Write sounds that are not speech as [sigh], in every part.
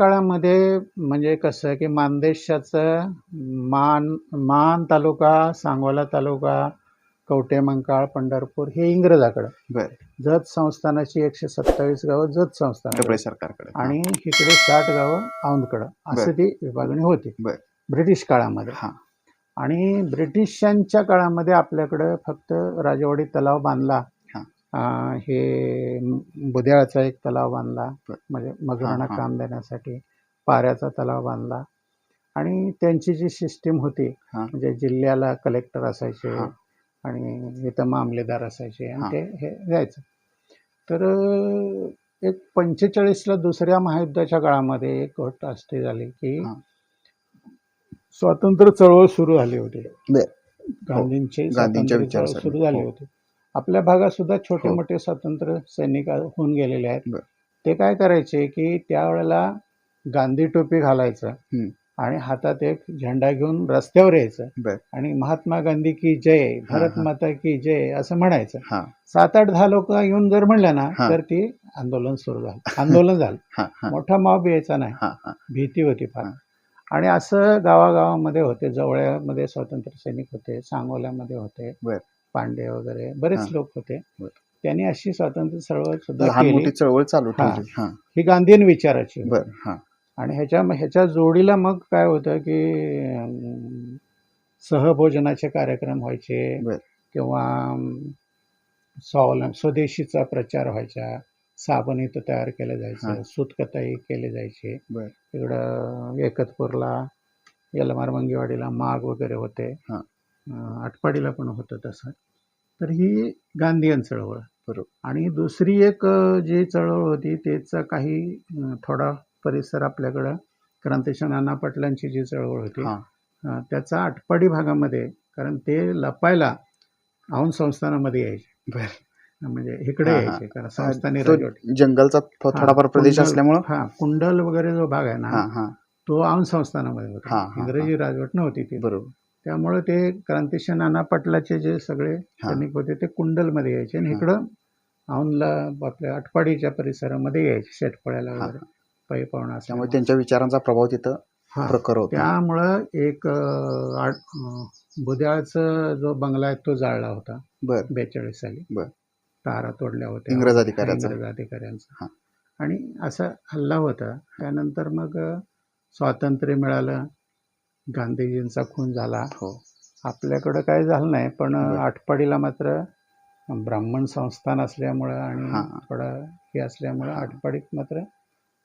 काळामध्ये म्हणजे कसं की मानदेशाचं मान मान तालुका सांगोला तालुका कवटेमंकाळ पंढरपूर हे इंग्रजाकडं. बर. जत संस्थानाची एकशे सत्तावीस गावं जत संस्थान सरकारकडे. आणि इकडे साठ गावं औंधकडं. असं. ती विभागणी होती. बर. ब्रिटिश काळामध्ये. हा. आणि ब्रिटिशांच्या काळामध्ये आपल्याकडं फक्त राजवाडी तलाव बांधला. हा. हे बुद्याळचा एक तलाव बांधला. म्हणजे मजुरांना हा, हा. काम देण्यासाठी पाऱ्याचा तलाव बांधला आणि त्यांची जी सिस्टीम होती हा. म्हणजे जिल्ह्याला कलेक्टर असायचे हा. आणि इथं मामलेदार असायचे आणि हा. ते हे जायचं तर एक पंचेचाळीसला दुसऱ्या महायुद्धाच्या काळामध्ये एक घट अशी झाली की हा. स्वातंत्र्य चळवळ सुरू झाली होती बर. गांधींची गांधींच्या स्वातंत्र्य चळवळ विचारासाठी. सुरू झाली हो. होती आपल्या भागात सुद्धा छोटे हो. मोठे स्वातंत्र्य सैनिक होऊन गेलेले आहेत. ते काय करायचे की त्यावेळेला गांधी टोपी घालायचं. आणि हातात एक झेंडा घेऊन रस्त्यावर यायचं आणि महात्मा गांधी की जय भारत. माता की जय असं म्हणायचं सात आठ दहा लोक येऊन जर म्हणल्या ना. तर ती आंदोलन सुरू झालं आंदोलन झालं [laughs] मोठा मॉब यायचा नाही भीती होती फार. आणि असं गावागावामध्ये होते जवळ्यामध्ये स्वातंत्र्य सैनिक होते सांगोल्यामध्ये होते. पांडे वगैरे बरेच. लोक होते. त्यांनी अशी स्वातंत्र्य चळवळ सुद्धा चळवळ चालू हा. हा. ही गांधीयन विचाराची हा. आणि ह्याच्या ह्याच्या जोडीला मग काय होतं की सहभोजनाचे कार्यक्रम व्हायचे किंवा स्वावलंब स्वदेशीचा प्रचार व्हायचा. साबण इथं तयार केलं. जायचं सूतकताई केले जायचे. इकडं एकतपूरला यलमार मंगेवाडीला माग वगैरे होते. आटपाडीला पण होतं तसं. तर ही गांधीयन चळवळ. बरोबर. आणि दुसरी एक जी चळवळ होती त्याचा काही थोडा परिसर आपल्याकडं क्रांतीच्या नाना पाटलांची जी चळवळ होती त्याचा आटपाडी भागामध्ये कारण ते लपायला औंध संस्थानामध्ये यायचे. म्हणजे इकडे. यायचे कारण संस्थानी जंगलचा थोडाफार प्रदेश असल्यामुळं? हा कुंडल वगैरे जो भाग आहे ना तो औंध संस्थानामध्ये होता. इंग्रजी राजवट नव्हती ती. बरोबर. त्यामुळे ते क्रांतिशन नाना पाटलाचे जे सगळे. सैनिक होते ते कुंडलमध्ये यायचे आणि. इकडं औंधला आपल्या आटपाडीच्या परिसरामध्ये यायचे शेटपळ्याला. वगैरे पै पाहुणा त्यामुळे. त्यांच्या विचारांचा प्रभाव तिथं. प्रखर होता त्यामुळं एक बुद्याळचा जो बंगला आहे तो जाळला होता बर बेचाळीस साली बर तारा तोडल्या होत्या इंग्रज अधिकाऱ्याचा. इंग्रज अधिकाऱ्यांचा. आणि असा हल्ला होता त्यानंतर मग स्वातंत्र्य मिळालं गांधीजींचा खून झाला हो आपल्याकडं काय झालं नाही पण. आटपाडीला मात्र ब्राह्मण संस्थान असल्यामुळं आणि हा. थोडं हे असल्यामुळं आटपाडीत मात्र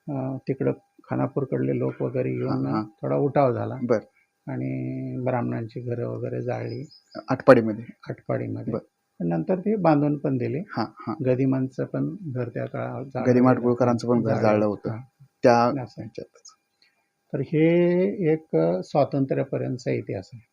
अं, तिकडं खानापूरकडले लोक वगैरे येऊन हा, हा. थोडा उठाव झाला बर आणि ब्राह्मणांची घरं वगैरे जाळली आटपाडीमध्ये आटपाडीमध्ये बर. नंतर ती बांधून पण दिली हा हा गदिमांचं पण घर त्या काळात जाळलं. माडगुळकरांचं पण घर जाळलं होतं. हा. त्या असं. ह्याच्यातच. तर हे एक स्वातंत्र्यापर्यंतचा इतिहास आहे.